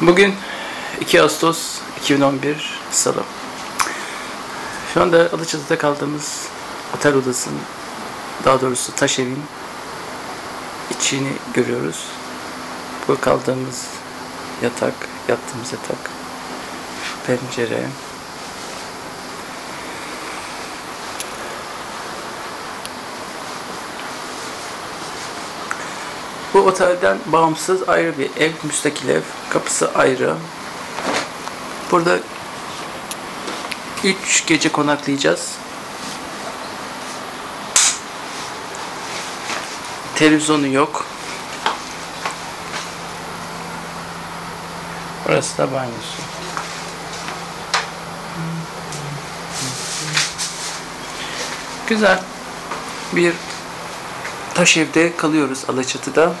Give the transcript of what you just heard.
Bugün 2 Ağustos 2011 Salı. Şu anda Alaçatı'da kaldığımız otel odasının, daha doğrusu taş evin içini görüyoruz. Bu kaldığımız yatak, yattığımız yatak, pencere, Bu otelden bağımsız ayrı bir ev, müstakil ev. Kapısı ayrı. Burada 3 gece konaklayacağız. Televizyonu yok. Burası da banyosu. Güzel. Bir taş evde kalıyoruz Alaçatı'da.